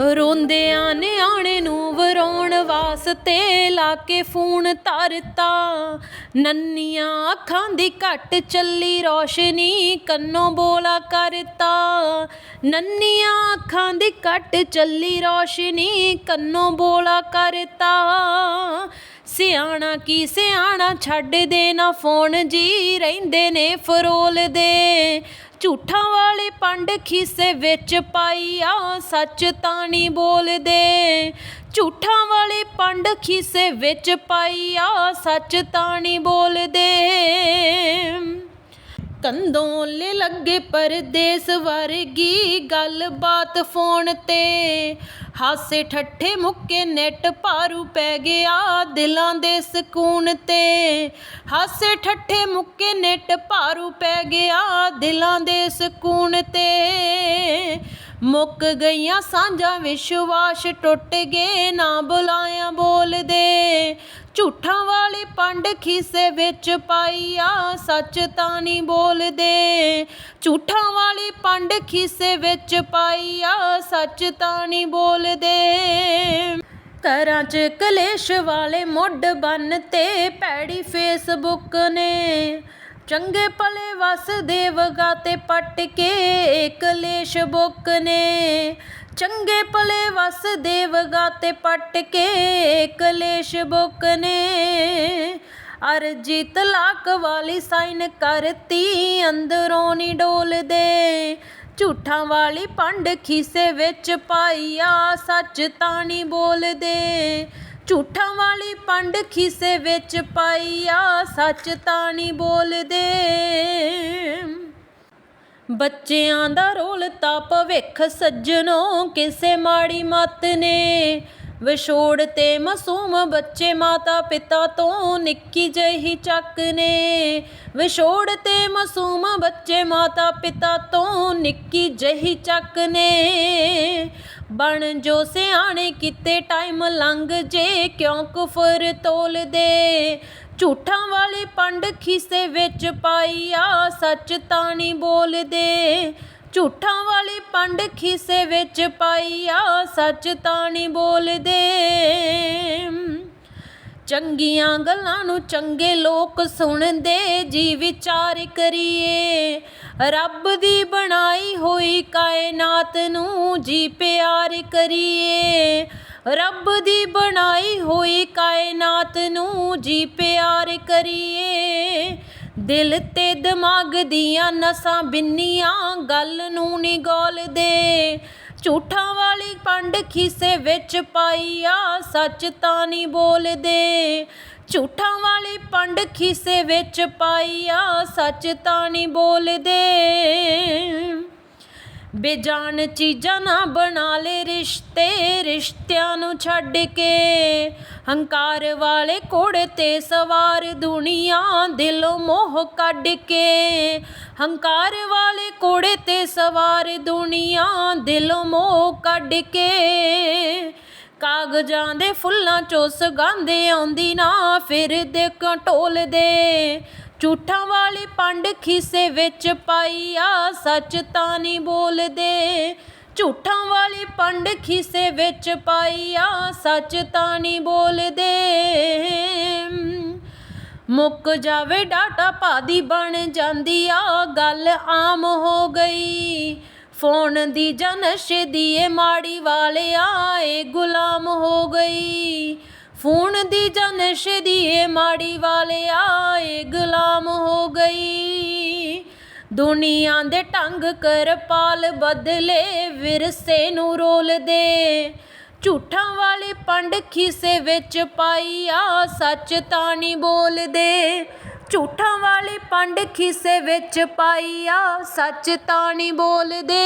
ਰੋਂਦਿਆਂ ਨਿਆਣੇ ਨੂੰ ਵਰਾਉਣ ਵਾਸਤੇ ਲਾ ਕੇ ਫੋਨ ਧਰਤਾ। ਨੰਨੀਆਂ ਅੱਖਾਂ ਦੀ ਘੱਟ ਚੱਲੀ ਰੋਸ਼ਨੀ ਕੰਨੋਂ ਬੋਲਾ ਕਰਤਾ। ਨੰਨੀਆਂ ਅੱਖਾਂ ਦੀ ਘੱਟ ਚੱਲੀ ਰੋਸ਼ਨੀ ਕੰਨੋਂ ਬੋਲਾ ਕਰਤਾ। ਸਿਆਣਾ ਕੀ ਸਿਆਣਾ ਛੱਡ ਦੇ ਨਾ ਫੋਨ ਜੀ, ਰਹਿੰਦੇ ਨੇ ਫਰੋਲ ਦੇ ਝੂਠਾਂ ਵਾਲੀ ਪੰਡ ਖੀਸੇ ਵਿੱਚ ਪਾਈ ਆ, ਸੱਚ ਤਾਂ ਨਹੀਂ ਬੋਲਦੇ। ਝੂਠਾਂ ਵਾਲੀ ਪੰਡ ਖੀਸੇ ਵਿੱਚ ਪਾਈ ਆ, ਸੱਚ ਤਾਂ ਨਹੀਂ ਬੋਲਦੇ। ਕੰਦੋਂ ਲੈ ਲੱਗੇ ਪਰਦੇਸ ਵਰਗੀ ਗੱਲਬਾਤ ਫੋਨ ਤੇ। ਹਾਸੇ ਠੱਠੇ ਮੁੱਕੇ ਨੈਟ ਭਾਰੂ ਪੈ ਗਿਆ ਦਿਲਾਂ ਦੇ ਸਕੂਨ ਤੇ। ਹਾਸੇ ਠੱਠੇ ਮੁੱਕੇ ਨੈਟ ਭਾਰੂ ਪੈ ਗਿਆ ਦਿਲਾਂ ਦੇ ਸਕੂਨ ਤੇ। ਮੁੱਕ ਗਈਆਂ ਸਾਂਝਾਂ ਵਿਸ਼ਵਾਸ ਟੁੱਟ ਗਏ, ਨਾ ਬੁਲਾਇਆ ਬੋਲਦੇ। ਝੂਠਾਂ ਵਾਲੀ ਪੰਡ ਖੀਸੇ ਵਿੱਚ ਪਾਈ ਆ ਸੱਚ ਤਾਂ ਨਹੀਂ ਬੋਲਦੇ। ਝੂਠਾਂ ਵਾਲੀ ਪੰਡ ਖੀਸੇ ਵਿੱਚ ਪਾਈ ਸੱਚ ਤਾਂ ਨਹੀਂ ਬੋਲਦੇ। ਘਰਾਂ 'ਚ ਕਲੇਸ਼ ਵਾਲੇ ਮੁੱਢ ਬੰਨ ਤੇ ਪੈੜੀ ਫੇਸਬੁੱਕ ਨੇ। ਚੰਗੇ ਭਲੇ ਵਸਦੇ ਵਗਾ ਤੇ ਪੱਟ ਕੇ ਕਲੇਸ਼ ਬੁੱਕ ਨੇ। ਚੰਗੇ ਭਲੇ ਵਸਦੇ ਵਗਾ ਤੇ ਪੱਟ ਕੇ ਕਲੇਸ਼ ਬੁੱਕ ਨੇ। ਅਰਜੀ ਤਲਾਕ ਵਾਲੀ ਸਾਈਨ ਕਰਤੀ, ਅੰਦਰੋਂ ਨਹੀਂ ਡੋਲਦੇ। ਝੂਠਾਂ ਵਾਲੀ ਪੰਡ ਖੀਸੇ ਵਿੱਚ ਪਾਈ ਆ, ਸੱਚ ਤਾਂ ਨਹੀਂ ਬੋਲਦੇ। ਝੂਠਾਂ ਵਾਲੀ ਪੰਡ ਖੀਸੇ ਵਿੱਚ ਪਾਈ ਆ, ਸੱਚ ਤਾਂ ਨਹੀਂ ਬੋਲਦੇ। ਬੱਚਿਆਂ ਦਾ ਰੋਲ ਤਾਂ ਭਵਿੱਖ ਸੱਜਣੋ, ਕਿਸੇ ਮਾੜੀ ਮੱਤ ਨੇ। ਵਿਛੋੜ ਤੇ ਮਾਸੂਮ ਬੱਚੇ ਮਾਤਾ ਪਿਤਾ ਤੋਂ ਨਿੱਕੀ ਜਿਹੀ ਚੱਕ ਨੇ। ਵਿਛੋੜ ਤੇ ਮਾਸੂਮ ਬੱਚੇ ਮਾਤਾ ਪਿਤਾ ਤੋਂ ਨਿੱਕੀ ਜਿਹੀ ਚੱਕ ਨੇ। ਬਣ ਜੋ ਸਿਆਣੇ ਕਿਤੇ ਟਾਈਮ ਲੰਘ ਜੇ, ਕਿਉਂ ਕੁਫਰ ਤੋਲਦੇ? ਝੂਠਾਂ ਵਾਲੀ ਪੰਡ ਖੀਸੇ ਵਿੱਚ ਪਾਈ ਆ, ਸੱਚ ਤਾਂ ਨਹੀਂ ਬੋਲਦੇ। ਝੂਠਾਂ ਵਾਲੀ ਪੰਡ ਖੀਸੇ ਵਿੱਚ ਪਾਈ ਆ, ਸੱਚ ਤਾਂ ਨਹੀਂ ਬੋਲਦੇ। ਚੰਗੀਆਂ ਗੱਲਾਂ ਨੂੰ ਚੰਗੇ ਲੋਕ ਸੁਣਦੇ, ਜੀ ਵਿਚਾਰ ਕਰੀਏ। ਰੱਬ ਦੀ ਬਣਾਈ ਹੋਈ ਕਾਇਨਾਤ ਨੂੰ ਜੀ ਪਿਆਰ ਕਰੀਏ। ਰੱਬ ਦੀ ਬਣਾਈ ਹੋਈ ਕਾਇਨਾਤ ਨੂੰ ਜੀ ਪਿਆਰ ਕਰੀਏ। ਦਿਲ ਤੇ ਦਿਮਾਗ ਦੀਆਂ ਨਸਾਂ ਬਿੰਨੀਆਂ ਗੱਲ ਨੂੰ ਨੀ ਗੋਲਦੇ ਝੂਠਾਂ ਵਾਲੀ ਪੰਡ ਖੀਸੇ ਵਿੱਚ ਪਾਈ ਆ ਸੱਚ ਤਾਂ ਨਹੀਂ ਬੋਲਦੇ। ਝੂਠਾਂ ਵਾਲੀ ਪੰਡ ਖੀਸੇ ਵਿੱਚ ਪਾਈ ਆ ਸੱਚ ਤਾਂ ਨਹੀਂ ਬੋਲਦੇ। ਬੇਜਾਨ ਚੀਜ਼ਾਂ ਨਾ ਬਣਾ ਲੈ ਰਿਸ਼ਤੇ, ਰਿਸ਼ਤਿਆਂ ਨੂੰ ਛੱਡ ਕੇ। ਹੰਕਾਰ ਵਾਲੇ ਕੋੜੇ ਤੇ ਸਵਾਰ ਦੁਨੀਆ, ਦਿਲੋਂ ਮੋਹ ਕੱਢ ਕੇ। ਹੰਕਾਰ ਵਾਲੇ ਕੋੜੇ ਤੇ ਸਵਾਰ ਦੁਨੀਆ, ਦਿਲੋਂ ਮੋਹ ਕੱਢ ਕੇ। ਕਾਗਜ਼ਾਂ ਦੇ ਫੁੱਲਾਂ ਚੋਂ ਸੁਗੰਧ ਆਉਂਦੀ ਨਾ ਫਿਰਦੇ ਦੇ ਦੇ। ਝੂਠਾਂ ਵਾਲੀ ਪੰਡ ਖੀਸੇ ਵਿੱਚ ਪਾਈ ਆ, ਸੱਚ ਤਾਂ ਨਹੀਂ ਬੋਲਦੇ। ਝੂਠਾਂ ਵਾਲੀ ਪੰਡ ਖੀਸੇ ਵਿੱਚ ਪਾਈ ਆ, ਸੱਚ ਤਾਂ ਨਹੀਂ ਬੋਲਦੇ। ਮੁੱਕ ਜਾਵੇ ਡਾਟਾ ਭਾਦੀ ਬਣ ਜਾਂਦੀ ਆ, ਗੱਲ ਆਮ ਹੋ ਗਈ। ਫੋਨ ਦੀ ਜਾਂ ਨਸ਼ੇ ਦੀ ਏ ਮਾੜੀ ਵਾਲਿਆ, ਏ ਗੁਲਾਮ ਹੋ ਗਈ। ਫੋਨ ਦੀ ਜਾਂ ਨਸ਼ੇ ਦੀ ਏ ਮਾੜੀ ਵਾਲਿਆ ਏ ਗੁਲਾਮ ਹੋ ਗਈ। ਦੁਨੀਆ ਦੇ ਢੰਗ ਕਰਪਾਲ ਬਦਲੇ ਵਿਰਸੇ ਨੂੰ ਰੋਲਦੇ ਝੂਠਾਂ ਵਾਲੀ ਪੰਡ ਖੀਸੇ ਵਿੱਚ ਪਾਈ ਆ, ਸੱਚ ਤਾਂ ਨਹੀਂ ਬੋਲਦੇ। ਝੂਠਾਂ ਵਾਲੀ ਪੰਡ ਖੀਸੇ ਵਿੱਚ ਪਾਈ ਆ, ਸੱਚ ਤਾਂ ਨਹੀਂ ਬੋਲਦੇ।